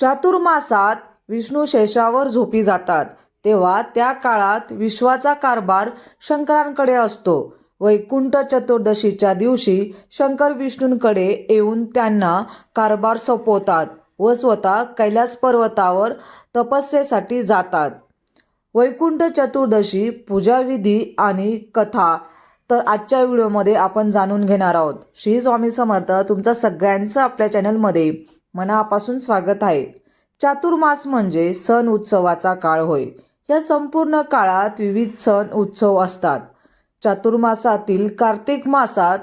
चातुर्मासात विष्णू शेषावर झोपी जातात. तेव्हा त्या काळात विश्वाचा कारभार शंकरांकडे असतो. वैकुंठ चतुर्दशीच्या दिवशी शंकर विष्णूंकडे येऊन त्यांना कारभार सोपवतात व स्वतः कैलास पर्वतावर तपस्येसाठी जातात. वैकुंठ चतुर्दशी पूजाविधी आणि कथा तर आजच्या व्हिडिओमध्ये आपण जाणून घेणार आहोत. श्री स्वामी समर्थ तुमचं सगळ्यांचं आपल्या चॅनलमध्ये मनापासून स्वागत आहे. चातुर्मास म्हणजे सण उत्सवाचा काळ होय. या संपूर्ण काळात विविध सण उत्सव असतात. चातुर्मासातील कार्तिक मासात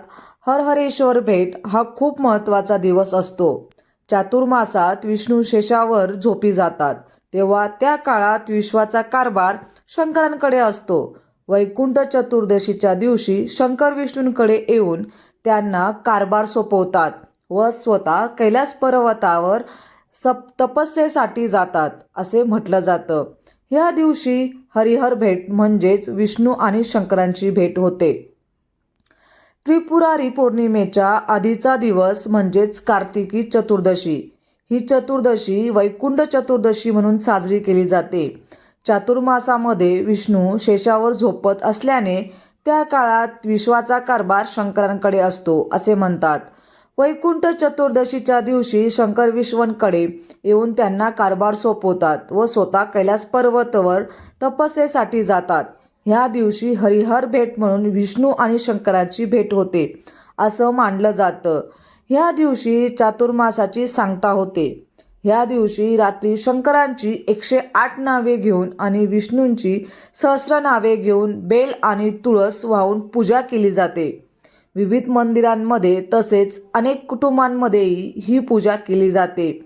हरहरेश्वर भेट हा खूप महत्त्वाचा दिवस असतो. चातुर्मासात विष्णू शेषावर झोपी जातात. तेव्हा त्या काळात विश्वाचा कारभार शंकरांकडे असतो. वैकुंठ चतुर्दशीच्या दिवशी शंकर विष्णूंकडे येऊन त्यांना कारभार सोपवतात व स्वतः कैलास पर्वतावर सप तपस्येसाठी जातात असे म्हटलं जातं. ह्या दिवशी हरिहर भेट म्हणजेच विष्णू आणि शंकरांची भेट होते. त्रिपुरारी पौर्णिमेच्या आधीचा दिवस म्हणजेच कार्तिकी चतुर्दशी. ही चतुर्दशी वैकुंठ चतुर्दशी म्हणून साजरी केली जाते. चातुर्मासामध्ये विष्णू शेषावर झोपत असल्याने त्या काळात विश्वाचा कारभार शंकरांकडे असतो असे म्हणतात. वैकुंठ चतुर्दशीच्या दिवशी शंकर विश्वनकडे येऊन त्यांना कारभार सोपवतात व स्वतः कैलास पर्वतवर तपस्येसाठी जातात. ह्या दिवशी हरिहर भेट म्हणून विष्णू आणि शंकराची भेट होते असं मानलं जातं. ह्या दिवशी चातुर्मासाची सांगता होते. ह्या दिवशी रात्री शंकरांची एकशे आठ नावे घेऊन आणि विष्णूंची सहस्र नावे घेऊन बेल आणि तुळस वाहून पूजा केली जाते. विविध मंदिरांमध्ये तसेच अनेक कुटुंबांमध्येही ही पूजा केली जाते.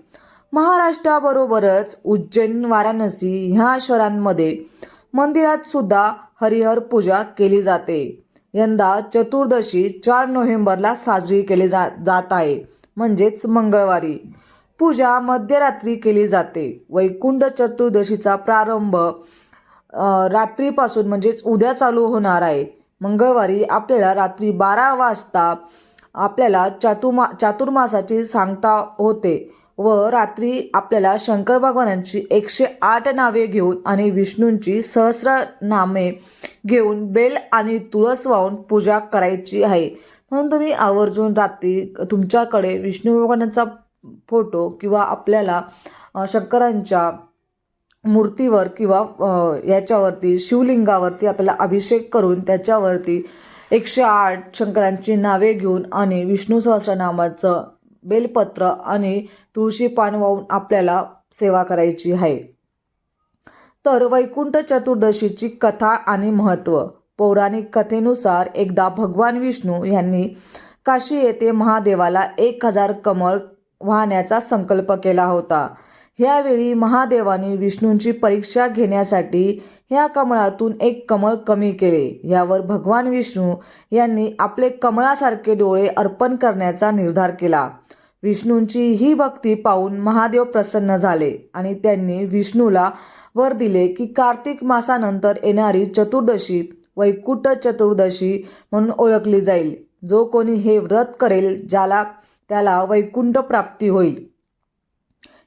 महाराष्ट्राबरोबरच उज्जैन वाराणसी ह्या शहरांमध्ये मंदिरात सुद्धा हरिहर पूजा केली जाते. यंदा चतुर्दशी चार नोव्हेंबरला साजरी केली जा जात आहे. म्हणजेच मंगळवारी. पूजा मध्यरात्री केली जाते. वैकुंठ चतुर्दशीचा प्रारंभ रात्रीपासून म्हणजेच उद्या चालू होणार आहे. मंगळवारी आपल्याला रात्री बारा वाजता आपल्याला चातुर्मा चातुर्मासाची सांगता होते व रात्री आपल्याला शंकर भगवानांची एकशे आठ नावे घेऊन आणि विष्णूंची सहस्र नामे घेऊन बेल आणि तुळस वाहून पूजा करायची आहे. म्हणून तुम्ही आवर्जून रात्री तुमच्याकडे विष्णू भगवानांचा फोटो किंवा आपल्याला शंकरांच्या मूर्तीवर किंवा याच्यावरती शिवलिंगावरती आपल्याला अभिषेक करून त्याच्यावरती एकशे आठ शंकरांची नावे घेऊन आणि विष्णू सहस्रनामाचं बेलपत्र आणि तुळशी पान वाहून आपल्याला सेवा करायची आहे. तर वैकुंठ चतुर्दशीची कथा आणि महत्त्व पौराणिक कथेनुसार एकदा भगवान विष्णू यांनी काशी येथे महादेवाला एक हजार कमळ वाहण्याचा संकल्प केला होता. ह्यावेळी महादेवाने विष्णूंची परीक्षा घेण्यासाठी ह्या कमळातून एक कमळ कमी केले. यावर भगवान विष्णू यांनी आपले कमळासारखे डोळे अर्पण करण्याचा निर्धार केला. विष्णूंची ही भक्ती पाहून महादेव प्रसन्न झाले आणि त्यांनी विष्णूला वर दिले की कार्तिक मासानंतर येणारी चतुर्दशी वैकुंठ चतुर्दशी म्हणून ओळखली जाईल. जो कोणी हे व्रत करेल ज्याला त्याला वैकुंठ प्राप्ती होईल.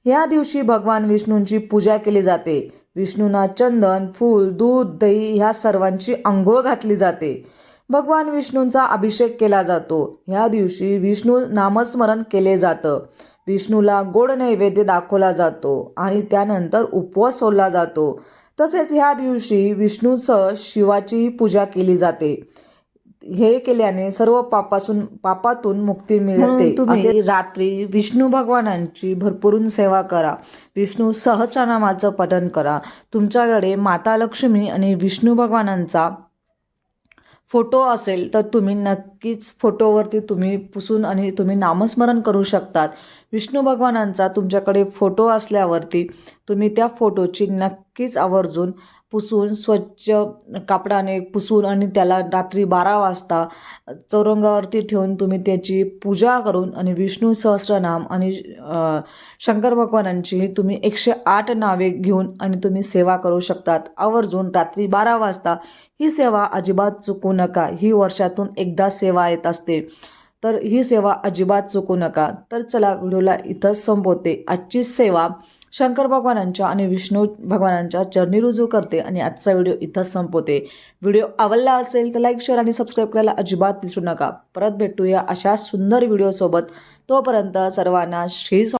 या दिवशी भगवान विष्णूंची पूजा केली जाते. विष्णूंना चंदन फूल दूध दही ह्या सर्वांची आंघोळ घातली जाते. भगवान विष्णूंचा अभिषेक केला जातो. ह्या दिवशी विष्णू नामस्मरण केले जातं. विष्णूला गोड नैवेद्य दाखवला जातो आणि त्यानंतर उपवास सोडला जातो. तसेच ह्या दिवशी विष्णूसह शिवाचीही पूजा केली जाते. हे केल्याने सर्व पापासून पापातून मुक्ती मिळते. असे रात्री विष्णू भगवानांची भरपूरून सेवा करा. विष्णू सहस्रनामाचं पठण करा. तुमच्याकडे माता लक्ष्मी आणि विष्णू भगवानांचा फोटो असेल तर तुम्ही नक्कीच फोटोवरती तुम्ही पुसून आणि तुम्ही नामस्मरण करू शकतात. विष्णू भगवानांचा तुमच्याकडे फोटो असल्यावरती तुम्ही त्या फोटोची नक्कीच आवर्जून पुसून स्वच्छ कापडाने पुसून आणि त्याला रात्री बारा वाजता चौरंगावरती ठेवून तुम्ही त्याची पूजा करून आणि विष्णू सहस्रनाम आणि शंकर भगवानांची तुम्ही एकशे आठ नावे घेऊन आणि तुम्ही सेवा करू शकतात. आवर्जून रात्री बारा वाजता ही सेवा अजिबात चुकू नका. ही वर्षातून एकदा सेवा येत असते. तर ही सेवा अजिबात चुकू नका. तर चला व्हिडिओला इथंच संपवते. आजची सेवा शंकर भगवानांच्या आणि विष्णू भगवानांच्या चरणी रुजू करते आणि आजचा व्हिडिओ इथंच संपवते. व्हिडिओ आवडला असेल तर लाईक शेअर आणि सबस्क्राईब करायला अजिबात विसरू नका. परत भेटूया अशा सुंदर व्हिडिओसोबत. तोपर्यंत सर्वांना श्री